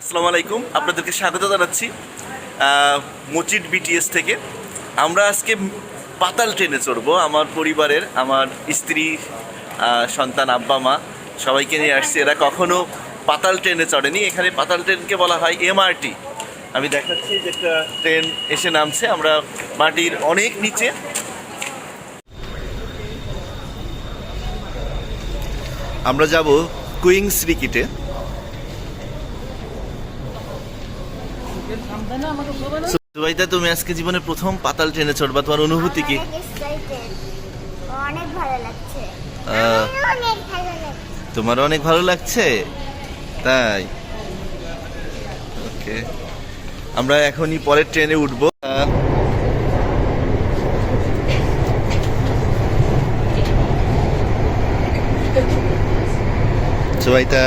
আসসালামু আলাইকুম, আপনাদেরকে স্বাগত জানাচ্ছি মসজিদ বিটিএস থেকে। আমরা আজকে পাতাল ট্রেনে চড়বো, আমার পরিবারের, আমার স্ত্রী সন্তান, আব্বা, মা, সবাইকে নিয়ে আসছি। এরা কখনো পাতাল ট্রেনে চড়েনি, এখানে পাতাল ট্রেনকে বলা হয় এমআরটি আমি দেখাচ্ছি যে একটা ট্রেন এসে নামছে, আমরা মাটির অনেক নিচে। আমরা যাব কুইং শ্রীকিটে। সুবাইদা তুমি আজকে জীবনে প্রথম পাতাল ট্রেনে চড়বা তোমার অনুভূতি কি? অনেক ভালো লাগছে। তোমার অনেক ভালো লাগছে। তাই? ওকে আমরা এখনই পরের ট্রেনে উঠবো। আহ, সুবাইদা।